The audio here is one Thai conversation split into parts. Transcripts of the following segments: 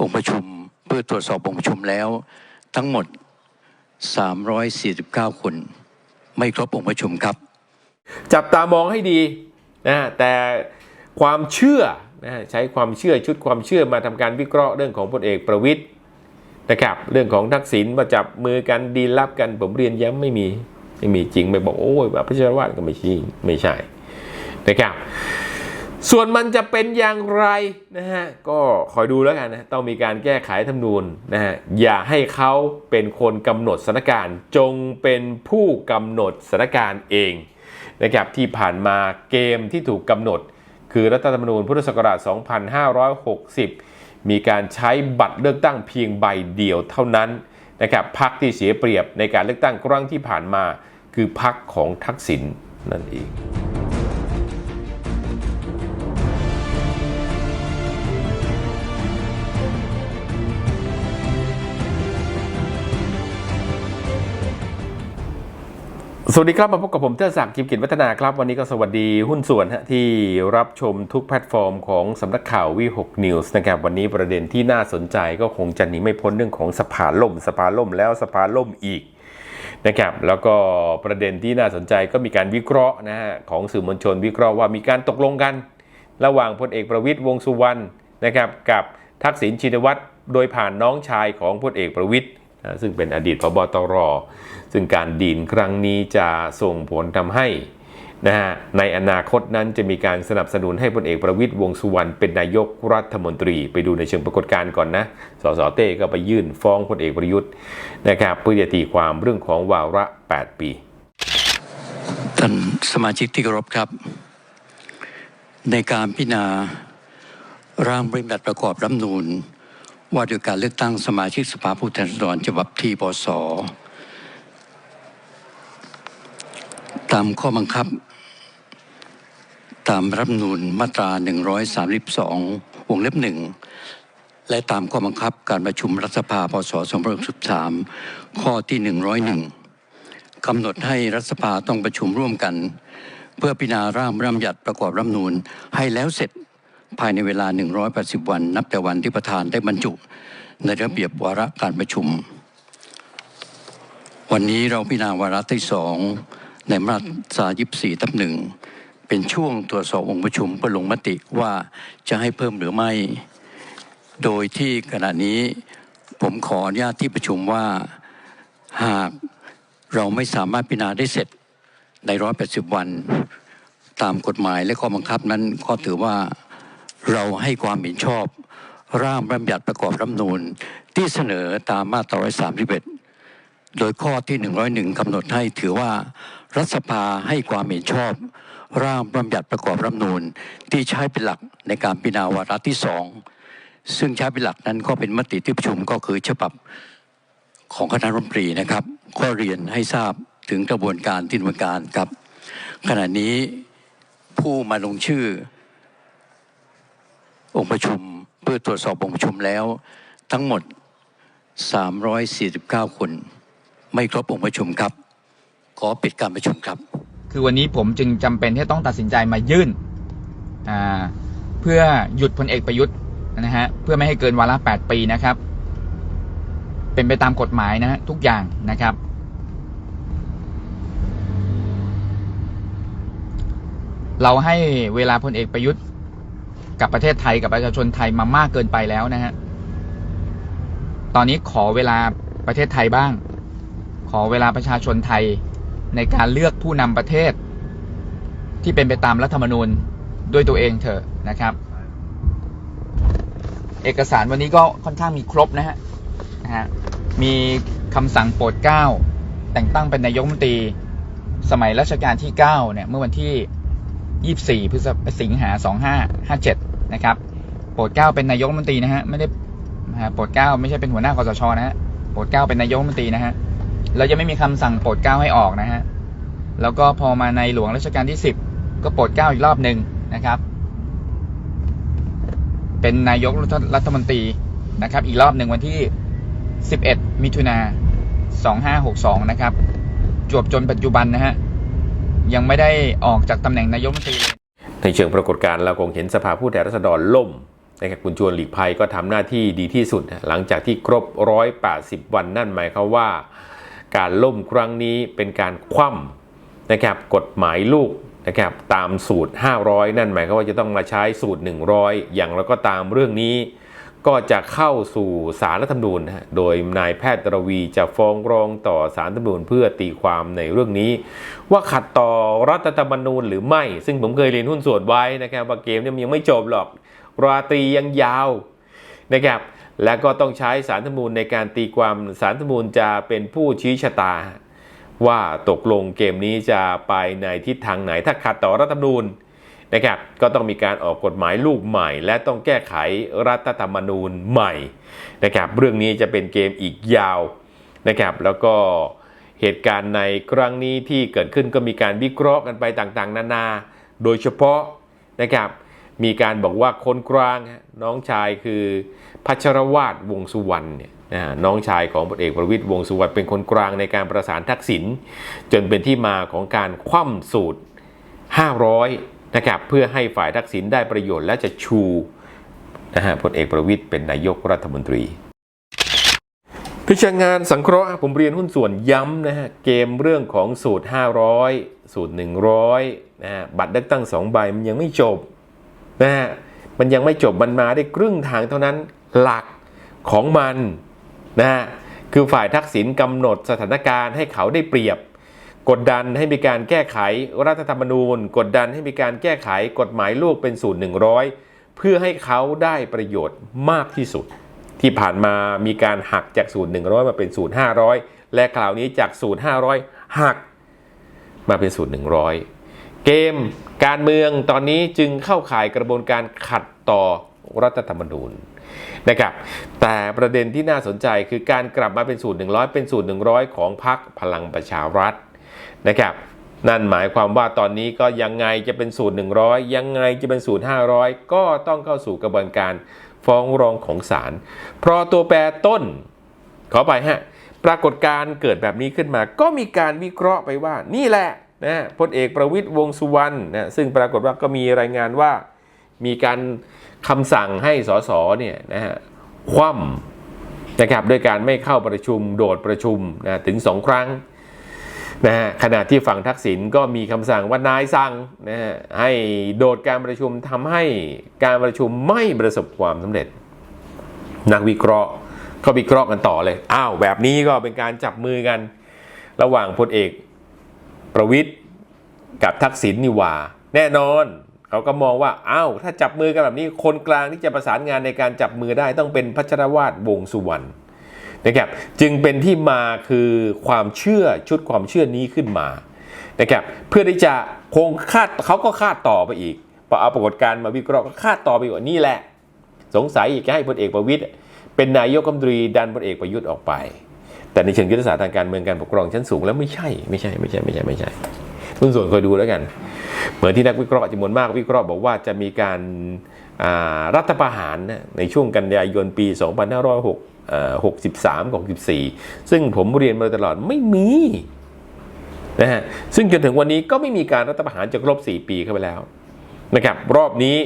องค์ประชุมเพื่อตรวจสอบองค์ประชุมแล้ว ทั้งหมด 349 คน ไม่ครบองค์ประชุมครับ จับตามองให้ดีนะแต่ความเชื่อนะใช้ความเชื่อชุดความเชื่อมาทำการวิเคราะห์เรื่องของพลเอกประวิทย์นะครับเรื่องของทักษิณมาจับมือกันดีลับกันผมเรียนย้ำไม่มีไม่มีจริงไม่บอกโอ้ยแบบพระเจ้าวาดก็ไม่ใช่ไม่ใช่นะครับ ส่วนมันจะเป็นอย่างไรนะฮะก็คอยดูแล้วกันนะต้องมีการแก้ไขธรรมนูญนะฮะอย่าให้เขาเป็นคนกำหนดสถานการณ์ จงเป็นผู้กำหนดสถานการณ์เองนะครับที่ผ่านมาเกมที่ถูกกำหนด คือรัฐธรรมนูญพุทธศักราช 2560 มีการใช้บัตรเลือกตั้งเพียงใบเดียวเท่านั้นนะครับพักที่เสียเปรียบในการเลือกตั้งครั้งที่ผ่านมา คือพักของทักษิณนั่นเอง สวัสดีครับมาพบกับผมเทิดศักดิ์กิมกิจวัฒนาครับ วันนี้ก็สวัสดีหุ้นส่วนที่รับชมทุกแพลตฟอร์มของสำนักข่าววี6 News นะครับวันนี้ประเด็นที่น่าสนใจก็คงจะหนีไม่พ้นเรื่องของสภาล่ม สภาล่มแล้วสภาล่มอีกนะครับแล้วก็ประเด็นที่น่าสนใจก็มีการวิเคราะห์นะฮะของสื่อมวลชนวิเคราะห์ว่ามีการตกลงกัน ระหว่างพลเอกประวิตยวงสุวรรณนะครับกับทักษิณชินวัตรโดยผ่านน้องชายของพลเอกประวิตยนะ ซึ่งเป็นอดีตพบตรซึ่งการดีนครั้งนี้จะส่งผลทำให้นะฮะในอนาคตนั้นจะมีการสนับสนุนให้พลเอกประวิตยวงสุวรรณเป็นนายกรัฐมนตรี ไปดูในเชิงปรากฏการณ์ก่อนนะ สสเต้ก็ไปยื่นฟ้องพลเอกประยุทธ์นะครับเพื่อจะตีความเรื่องของวาระ 8 ปี ท่านสมาชิกที่เคารพครับ ในการพิจารณาร่างบริบัติประกอบรัฐมนูญ ว่าด้วยการเลือกตั้งสมาชิกสภาผู้แทนราษฎรฉบับที่ปศตามข้อบังคับ ตามรัฐธรรมนูญมาตรา 132 วงเล็บหนึ่งและตามข้อบังคับการประชุมรัฐสภาพศ2563ข้อที่ 101กำหนดให้รัฐสภาต้องประชุมร่วมกัน เพื่อพิจารณาร่างร่ำยัติประกอบรัฐนูญให้แล้วเสร็จ ภายในเวลา 180 วัน นับแต่วันที่ประธานได้บรรจุ ในระเบียบวาระการประชุม วันนี้เราพิจารณาวาระที่สองในมาตรา24ทับหนึ่งเป็นช่วงตรวจสอบองค์ประชุมเพื่อลงมติว่าจะให้เพิ่มหรือไม่ โดยที่ขณะนี้ผมขออนุญาตที่ประชุมว่าหากเราไม่สามารถพิจารณาได้เสร็จใน 180 วัน ตามกฎหมายและข้อบังคับนั้นก็ถือว่า เราให้ความเห็นชอบ ร่างบัญญัติประกอบรัฐธรรมนูญที่เสนอตามมาตรา131 โดยข้อที่ 101กำหนดให้ถือว่า รัฐสภาให้ความเห็นชอบ ร่างบัญญัติประกอบรัฐธรรมนูญที่ใช้เป็นหลักในการพิจารณาวาระที่สองซึ่งใช้เป็นหลักนั้นก็เป็นมติที่ประชุมก็คือฉบับของคณะรัฐมนตรีนะครับ ก็เรียนให้ทราบถึงกระบวนการที่ดำเนินการครับ ขณะนี้ผู้มาลงชื่อ องค์ประชุมเพื่อตรวจสอบองค์ประชุมแล้ว ทั้งหมด 349 คน ไม่ครบองค์ประชุมครับ ขอปิดการประชุมครับ คือวันนี้ผมจึงจำเป็นที่ต้องตัดสินใจมายื่นเพื่อหยุดพลเอกประยุทธ์นะฮะเพื่อไม่ให้เกินวาระ8ปีนะครับ เป็นไปตามกฎหมายนะฮะทุกอย่างนะครับเราให้เวลาพลเอกประยุทธ์ กับประเทศไทยกับประชาชนไทยมามากเกินไปแล้วนะฮะ ตอนนี้ขอเวลาประเทศไทยบ้าง ขอเวลาประชาชนไทยในการเลือกผู้นำประเทศ ที่เป็นไปตามรัฐธรรมนูญด้วยตัวเองเถอะนะครับ เอกสารวันนี้ก็ค่อนข้างมีครบนะฮะนะฮะมีคำสั่งโปรดเกล้าแต่งตั้งเป็นนายกรัฐมนตรีสมัยรัชกาลที่ 9 เนี่ย เมื่อวันที่ 24 พฤษภาสิงหา 2557 นะครับโปรดเก้าเป็นนายกรัฐมนตรีนะฮะไม่ได้นะฮะโปรดเก้าไม่ใช่เป็นหัวหน้าคอสชนะฮะโปรดเก้าเป็นนายกรัฐมนตรีนะฮะแล้วยังไม่มีคำสั่งโปรดเก้าให้ออกนะฮะแล้วก็พอมาในหลวงรัชกาลที่10ก็โปรดเก้าอีกรอบหนึ่งนะครับ เป็นนายกรัฐมนตรีนะครับ อีกรอบหนึ่งวันที่ 11 มิถุนา2562 นะครับ จวบจนปัจจุบันนะฮะ ยังไม่ได้ออกจากตำแหน่งนายกรัฐมนตรีเลย ในเชิงปรากฏการณ์เราคงเห็นสภาผู้แทนราษฎรล่มนะครับคุณชวนหลีกภัยก็ทำหน้าที่ดีที่สุด หลังจากที่ครบ 180 วันนั่นหมายความว่า การล่มครั้งนี้เป็นการคว่ำนะครับกฎหมายลูกนะครับตามสูตร 500 นั่นหมายความว่าจะต้องมาใช้สูตร 100 อย่างเราก็ตามเรื่องนี้ ก็จะเข้าสู่สารรัฐธรรมนูญนะโดยนายแพทย์ตรวีจะฟ้องร้องต่อสารรัฐธรรมนูญเพื่อตีความในเรื่องนี้ ว่าขัดต่อรัฐธรรมนูญหรือไม่ ซึ่งผมเคยเรียนหุ้นส่วนไว้นะครับว่าเกมนี่ยมันยังไม่จบหรอก ราตรียังยาวนะครับและก็ต้องใช้สารรัฐธรรมนูญในการตีความสารรัฐธรรมนูญจะเป็นผู้ชี้ชะตา ว่าตกลงเกมนี้จะไปในทิศทางไหนถ้าขัดต่อรัฐธรรมนูญ นะครับก็ต้องมีการออกกฎหมายลูกใหม่ และต้องแก้ไขรัฐธรรมนูญใหม่นะครับเรื่องนี้จะเป็นเกมอีกยาวนะครับแล้วก็เหตุการณ์ในครั้งนี้ที่เกิดขึ้นก็มีการวิเคราะห์กันไปต่างๆ นานา โดยเฉพาะนะครับมีการบอกว่าคนกลางน้องชายคือพัชรวาดวงสุวรรณเนี่ยนะน้องชายของพลเอกประวิตยวงสุวรรณเป็นคนกลางในการประสานทักษิณจนเป็นที่มาของการคว่ำสูตร 500 นะครับเพื่อให้ฝ่ายทักษิณได้ประโยชน์และจะชูนะฮะพลเอกประวิตยเป็นนายกรัฐมนตรี พิจารณานสังเคราะห์ผมเรียนหุ้นส่วนย้ำนะฮะเกมเรื่องของสูตร 500 สูตร 100นะฮะบัตรเลือกตั้ง2ใบมันยังไม่จบนะฮะมันยังไม่จบมันมาได้ครึ่งทางเท่านั้นหลักของมันนะฮะคือฝ่ายทักษิณกำหนดสถานการณ์ให้เขาได้เปรียบ กดดันให้มีการแก้ไขรัฐธรรมนูญ กดดันให้มีการแก้ไขกฎหมายลูกเป็นสูตร100เพื่อให้เขาได้ประโยชน์มากที่สุด ที่ผ่านมามีการหักจากสูตร100มาเป็นสูตร500และคราวนี้จากสูตร500หัก มาเป็นสูตร100เกมการเมืองตอนนี้จึงเข้าข่ายกระบวนการขัดต่อรัฐธรรมนูญนะครับแต่ประเด็นที่น่าสนใจคือการกลับมาเป็นสูตร 100 เป็นสูตร 100 ของพรรคพลังประชารัฐ นะครับนั่นหมายความว่าตอนนี้ก็ยังไงจะเป็นสูตร 100 ยังไงจะเป็นสูตร 500 ก็ต้องเข้าสู่กระบวนการฟ้องร้องของศาลเพราะตัวแปรต้น ขอไปฮะ ปรากฏการเกิดแบบนี้ขึ้นมา ก็มีการวิเคราะห์ไปว่า นี่แหละนะพลเอกประวิตยวงสุวรรณนะซึ่งปรากฏว่าก็มีรายงานว่า มีการคำสั่งให้สสเนี่ยนะฮะคว่ำนะครับด้วยการไม่เข้าประชุมโดดประชุมนะถึงสองครั้ง นะฮะขณะที่ฝั่งทักษิณก็มีคำสั่งว่านายสั่งนะฮะให้โดดการประชุมทำให้การประชุมไม่ประสบความสำเร็จ นักวิเคราะห์ก็วิเคราะห์กันต่อเลย อ้าวแบบนี้ก็เป็นการจับมือกัน ระหว่างพลเอกประวิทย์กับทักษิณนี่ว่า แน่นอนเขาก็มองว่าอ้าวถ้าจับมือกันแบบนี้คนกลางที่จะประสานงานในการจับมือได้ต้องเป็นพัชรวาดวงษ์สุวรรณ นะครับจึงเป็นที่มาคือความเชื่อชุดความเชื่อนี้ขึ้นมานะครับเพื่อที่จะคงคาดเขาก็คาดต่อไปอีกพอเอาปรากฏการณ์มาวิเคราะห์ก็คาดต่อไปว่านี่แหละ สงสัยอีกให้พลเอกประวิตยเป็นนายกรัฐมนตรีดันพลเอกประยุทธ์ออกไป แต่ในเชิงยุทธศาสตร์ทางการเมืองการปกครองชั้นสูงแล้วไม่ใช่ไม่ใช่ไม่ใช่ไม่ใช่ไม่ใช่ทุนส่วนคอยดูแล้วกัน เหมือนที่นักวิเคราะห์จำนวนมากวิเคราะห์บอกว่าจะมีการรัฐประหารในช่วงกันยายนปี 2506 หกสิบสามหกสิบสี่ซึ่งผมเรียนมาตลอดไม่มีนะฮะซึ่งจนถึงวันนี้ก็ไม่มีการรัฐประหารจะครบสี่ปีเข้าไปแล้วนะครับรอบนี้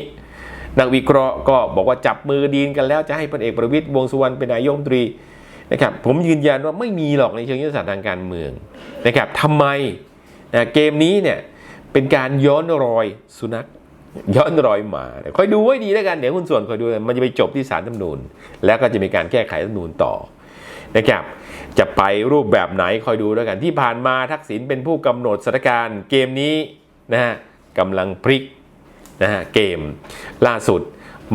นักวิเคราะห์ก็บอกว่าจับมือดีนกันแล้วจะให้พลเอกประวิตยวงสุวรรณเป็นนายกรัมนตรีนะครับผมยืนยันว่าไม่มีหรอกในเชิงยุทธศาสตร์ทางการเมืองนะครับทำไมนะเกมนี้เนี่ยเป็นการย้อนรอยสุนัข ย้อนรอยหมาคอยดูไว้ดีแล้วกัน เดี๋ยวคุณส่วนคอยดู มันจะไปจบที่ศาลรัฐมนูญแล้วก็จะมีการแก้ไขรัฐมนูญต่อนะครับจะไปรูปแบบไหนคอยดูแล้วกันที่ผ่านมาทักษิณเป็นผู้กำหนดสถานการณ์เกมนี้นะฮะกำลังพลิกนะฮะเกมล่าสุด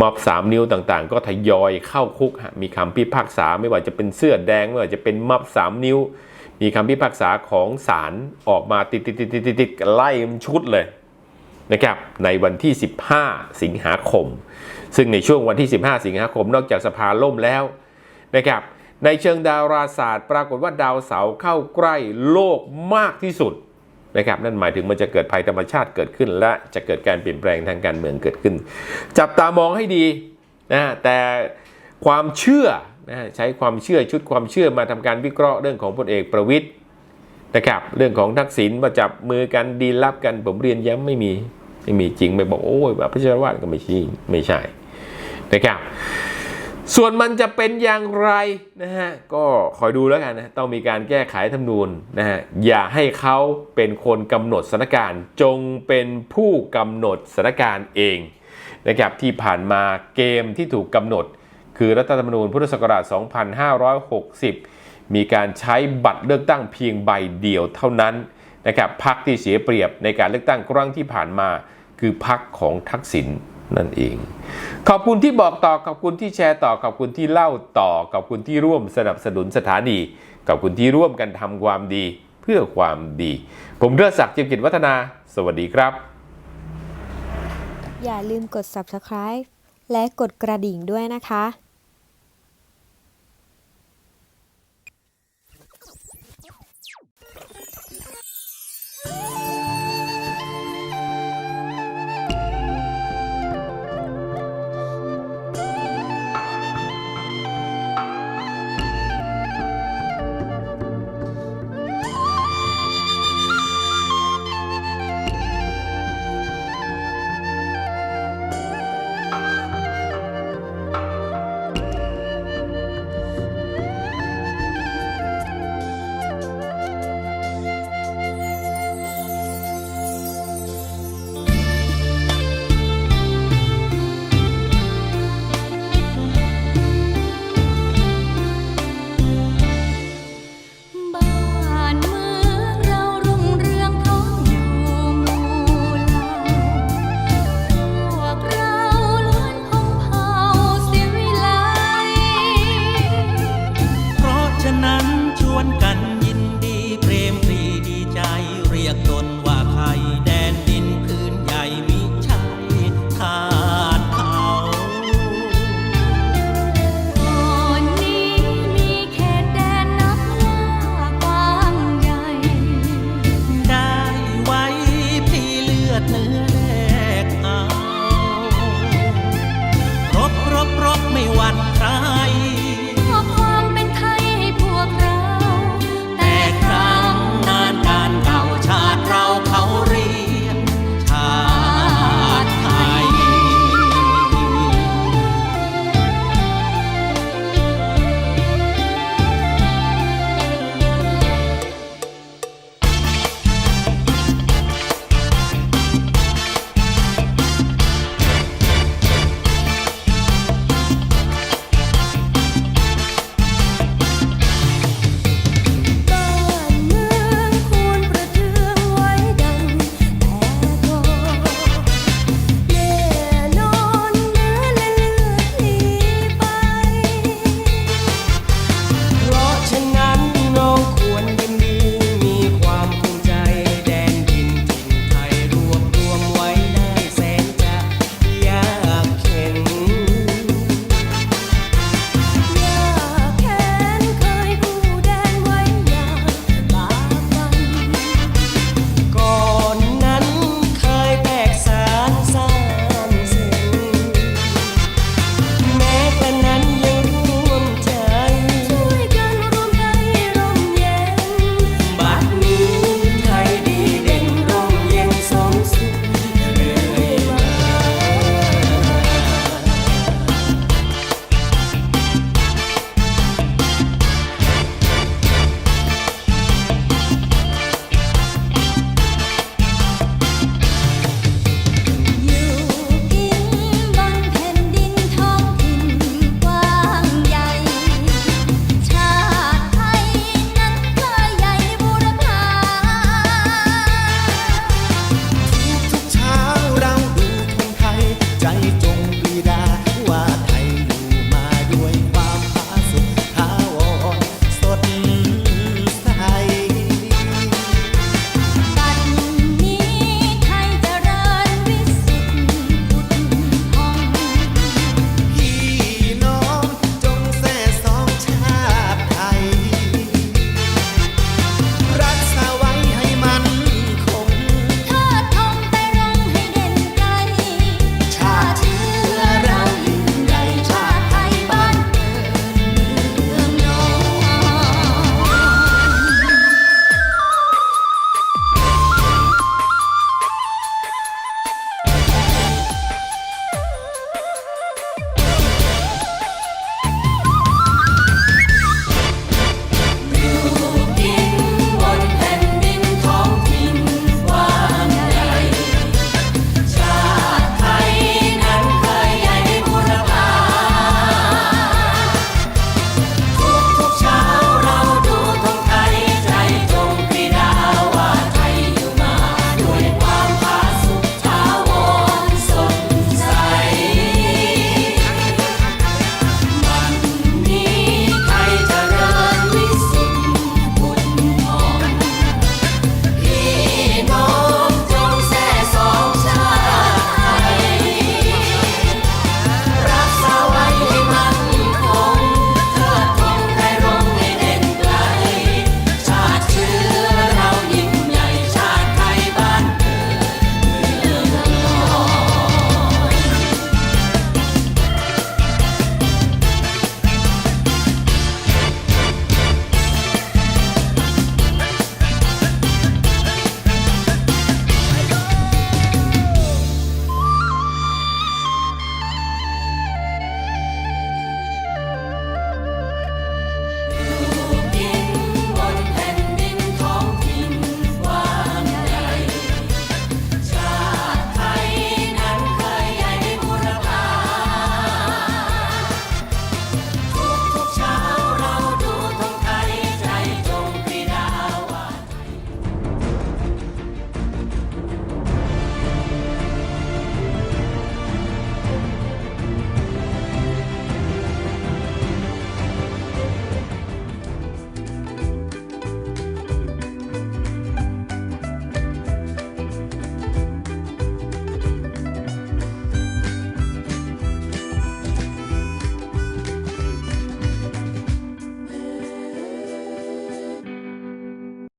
ม็อบ3นิ้วต่างๆ ก็ทยอยเข้าคุกมีคำพิพากษาไม่ว่าจะเป็นเสื้อแดงไม่ว่าจะเป็นม็อบ3นิ้ว มีคำพิพากษาของศาลออกมาติดติดติดติดติดไล่ชุดเลย นะครับในวันที่ 15 สิงหาคม ซึ่งในช่วงวันที่ 15 สิงหาคม นอกจากสภาล่มแล้วนะครับในเชิงดาราศาสตร์ ปรากฏว่าดาวเสาร์เข้าใกล้โลกมากที่สุดนะครับนั่นหมายถึงมันจะเกิดภัยธรรมชาติเกิดขึ้น และจะเกิดการเปลี่ยนแปลงทางการเมืองเกิดขึ้น จับตามองให้ดีนะแต่ความเชื่อนะใช้ความเชื่อชุดความเชื่อมาทำการวิเคราะห์เรื่องของพลเอกประวิทย์ นะครับ เรื่องของทักษิณมาจับมือกันดีลับกัน ผมเรียนย้ำไม่มีไม่มีจริงไม่บอกโอ้ยแบบพระเจ้าวาดก็ไม่ใช่ไม่ใช่นะครับ ส่วนมันจะเป็นอย่างไรนะฮะก็คอยดูแล้วกันนะต้องมีการแก้ไขธรรมนูญนะฮะอย่าให้เขาเป็นคนกำหนดสถานการณ์ จงเป็นผู้กำหนดสถานการณ์เองนะครับที่ผ่านมาเกมที่ถูกกำหนด คือรัฐธรรมนูญพุทธศักราช 2560 มีการใช้บัตรเลือกตั้งเพียงใบเดียวเท่านั้นนะครับพักที่เสียเปรียบในการเลือกตั้งครั้งที่ผ่านมา คือพักของทักษิณนั่นเอง ขอบคุณที่บอกต่อขอบคุณที่แชร์ต่อขอบคุณที่เล่าต่อขอบคุณที่ร่วมสนับสนุนสถานีขอบคุณที่ร่วมกันทำความดีเพื่อความดี ผมเลือศักดิ์จิมกิจวัฒนา สวัสดีครับ อย่าลืมกด subscribe และกดกระดิ่งด้วยนะคะ